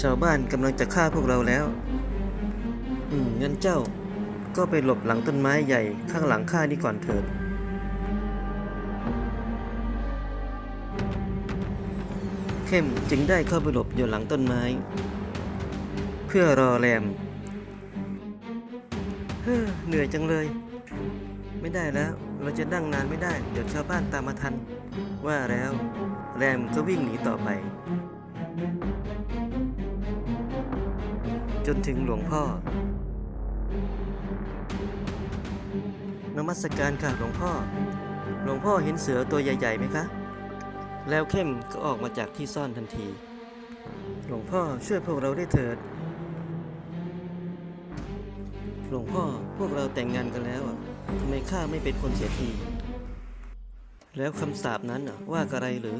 ชาวบ้านกำลังจะฆ่าพวกเราแล้ว อืมงั้นเจ้าก็ไปหลบหลังต้นไม้ใหญ่ข้างหลังข้านี่ก่อนเถิด เข้มจึงได้เข้าไปหลบอยู่หลังต้นไม้ เพื่อรอแรม เฮ้อเหนื่อยจังเลย ไม่ได้แล้ว เราจะนั่งนานไม่ได้ เดี๋ยวชาวบ้านตามมาทัน ว่าแล้ว แรมก็วิ่งหนีต่อไป จนถึงหลวงพ่อ นมัสการค่ะหลวงพ่อ หลวงพ่อเห็นเสือตัวใหญ่ๆไหมคะ แล้วเข้มก็ออกมาจากที่ซ่อนทันที หลวงพ่อช่วยพวกเราได้เถิด หลวงพ่อพวกเราแต่งงานกันแล้วอะทำไมข้าไม่เป็นคนเสียที แล้วคำสาปนั้นอะว่าอะไรหรือ